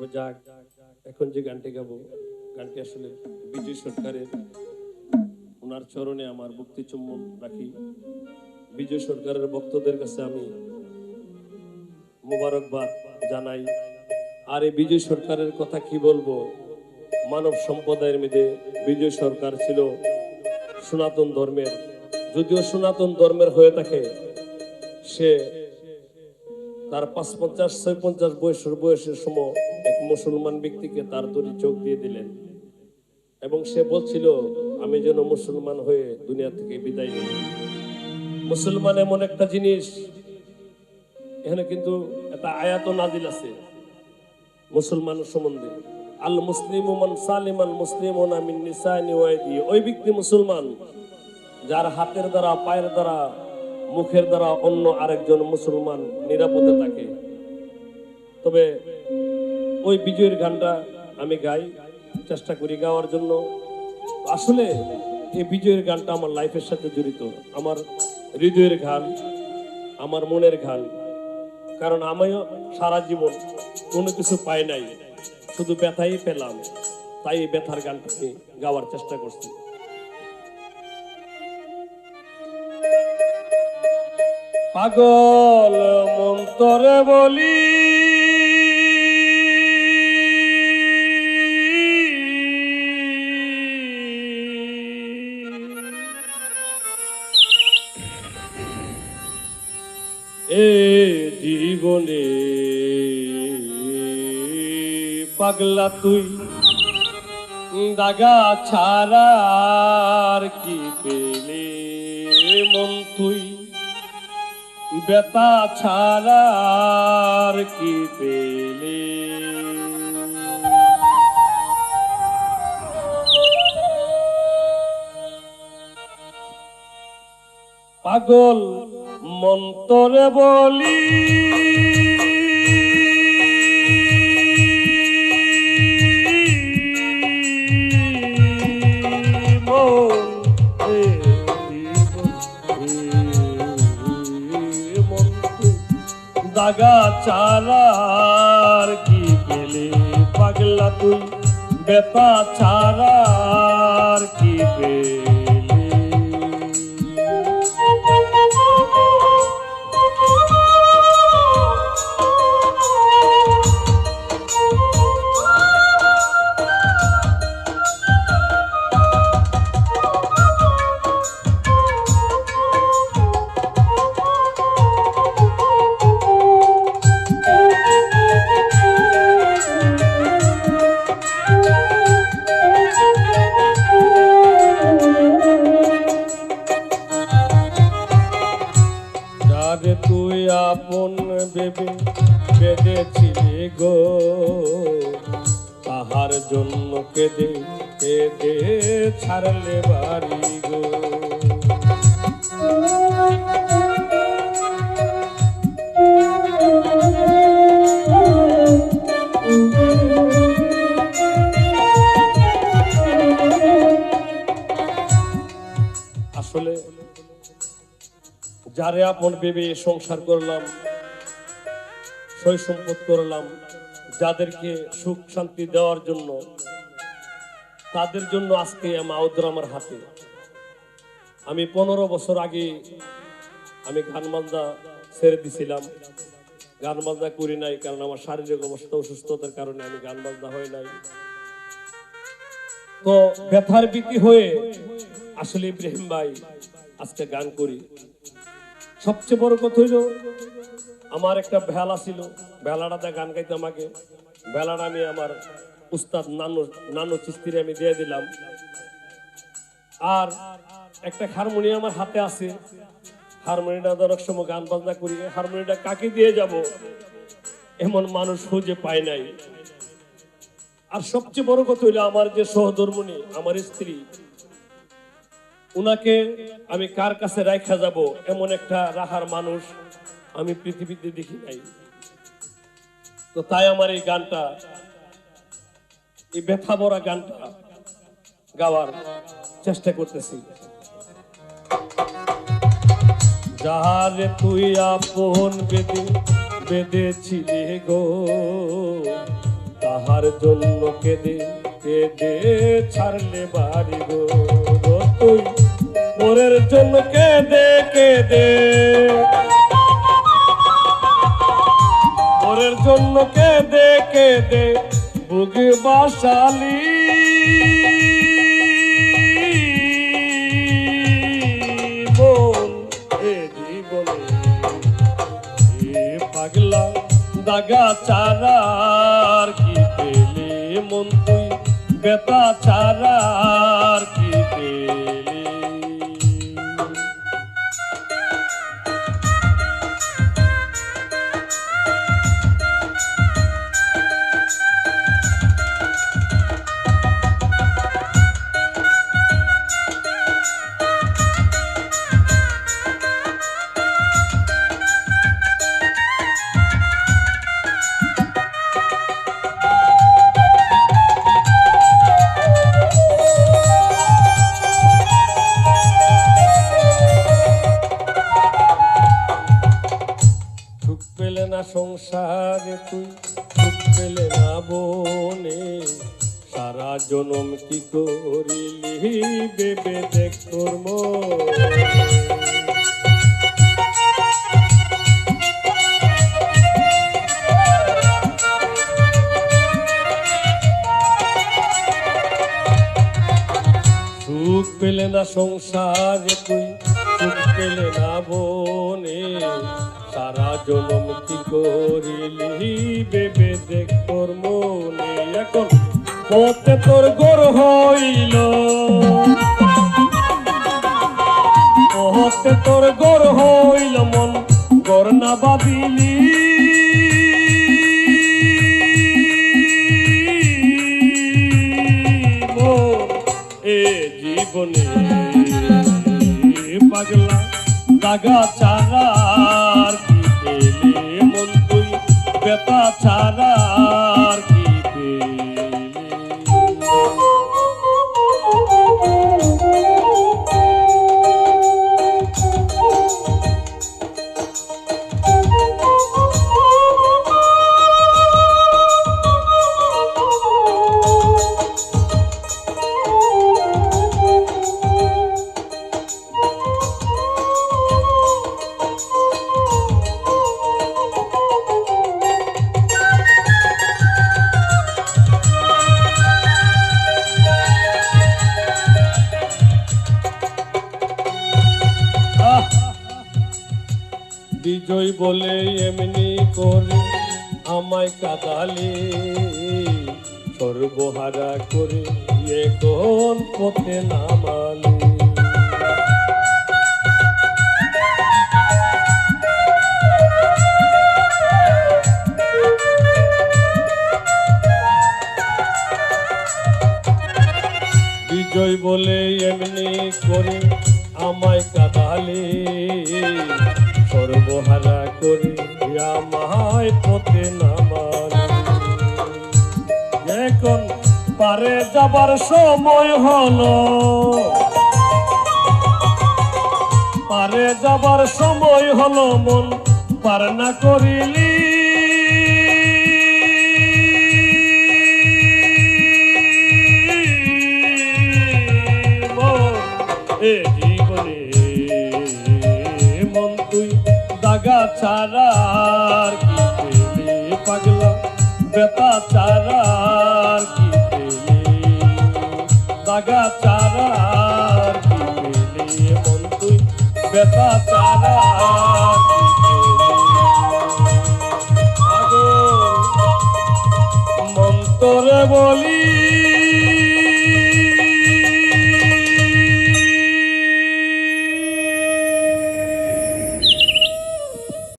তবে যাক, এখন যে গানটি গাবো, গানটি আসলে বিজয় সরকারের। ওনার চরণে আমার ভক্তি চুম্বন রাখি। বিজয় সরকারের ভক্তদের কাছে আমি মোবারকবাদ জানাই। আর এই বিজয় সরকারের কথা কি বলব? মানব সম্প্রদায়ের মধ্যে বিজয় সরকার ছিল সনাতন ধর্মের। যদিও সনাতন ধর্মের হয়ে থাকে, সে তার পাঁচ পঞ্চাশ ছয় পঞ্চাশ বয়সের বয়সের সময় মুসলমান ব্যক্তিকে তার দড়ি চোখ দিয়ে দিলেন। এবং সে বলছিল, আমি যেন মুসলমান হয়ে দুনিয়া থেকে বিদায় নিই। মুসলমান এমন একটা জিনিস, এখানে কিন্তু একটা আয়াত নাজিল আছে মুসলমান সম্বন্ধে। আল মুসলিম মান সালিমান মুসলিম মিন নিসানি ওয়াইদি ওই ব্যক্তি মুসলমান, যার হাতের দ্বারা, পায়ের দ্বারা, মুখের দ্বারা অন্য আরেকজন মুসলমান নিরাপদে থাকে। তবে ওই বিজয়ের গানটা আমি গাই, চেষ্টা করি গাওয়ার জন্য। আসলে এই বিজয়ের গানটা আমার লাইফের সাথে জড়িত, আমার হৃদয়ের গান আমার মনের গান কারণ আমিও সারা জীবন কোনো কিছু পাই নাই, শুধু ব্যথাই পেলাম, তাই এই ব্যথার গানটাকে গাওয়ার চেষ্টা করছি। পাগল মন্তরে বলি পাগলা তুই। দাগা ছাড়ার কি পেলে মন তুই? বেতা ছাড়ার কি পেলে? পাগল মন্তরে বলি দাগা চারার কি পেলে? পাগলা তুই বেতা ছাড়ার কি পেলে? জন্য কেঁদে কেঁদে ছাড়লে বাড়ি গো। আসলে যারে আপন ভেবে সংসার করলাম, সই সম্পদ করলাম যাদেরকে সুখ শান্তি দেওয়ার জন্য, তাদের জন্য আজকে মাউদ্র আমার হাতে। আমি পনেরো বছর আগে আমি গান বাজনা ছেড়ে দিছিলাম। গান বাজনা করি নাই, কারণ আমার শারীরিক অবস্থা অসুস্থতার কারণে আমি গান বাজনা হয় নাই। তো ব্যথার বিক্রি হয়ে আসলে ইব্রাহিম ভাই আজকে গান করি। সবচেয়ে বড় কথা হইল আমার একটা ভেলা ছিল। ভেলাটাতে গান গাইতে আমাকে। ভেলাটা আমি আমার উস্তাদ নানু নানু চিস্তিরে আমি দিয়ে দিলাম। আর একটা হারমোনিয়াম আমার হাতে আছে। হারমোনিয়ামটা অনেক সময় গান বাজনা করি। হারমোনিয়ামটা কাকে দিয়ে যাব? এমন মানুষ খুঁজে পায় নাই। আর সবচেয়ে বড় কথা হইল আমার যে সহধর্মণী, আমার স্ত্রী, উনাকে আমি কার কাছে রাখা যাব? এমন একটা রাহার মানুষ। আমি পৃথিবীতে দেখি নাই। তো তাই আমার এই গানটা, এই ব্যথা ভরা গানটা গাওয়ার চেষ্টা করতেছি। যাহারে তুই আপন বেদে বেঁধেছিলি গো, তাহার জন্য কেঁদে কেঁদে ছাড়লে বাড়ি গো। তুই পরের জন্য কেঁদে কেঁদে। পরের জন্য কেঁদে কেঁদে বুকে বাসালি। পাগলা দাগা চারার কি পেলে মন তুই? বেতা পেলে না সংসারে, তুই সুখ পেলে না বনে সারা জনম কি করিলি বেবে দেখ তোর। সুখ পেলে না সংসারে, তুই সুখ পেলে না বনে সারা জনম কি করিলি? বেবে দেখ তোর মনে এখন পথে তোর গোর হইল। পথে তোর গোর হইল মন গোর না বাদিলি এ জীবনে পাগলা দাগা তুই বেতা চারার বলে এমনি করে আমায় কাদালে সর্বহারা করে এখন পথে নামালে? বিজয় বলে এমনি করে আমায় কাদালে সর্বহারা করে, আমায় পথে নামালে এখন পারে যাবার সময় হলো। পারে যাবার সময় হলো মন পার না করিলি। এ জীবনে দাগা ছাড়ার কি পেলে পাগলা? বেতা ছাড়ার কি পেলে? দাগা ছাড়ার কি পেলে মন তুই বেতা ছাড়ার বলি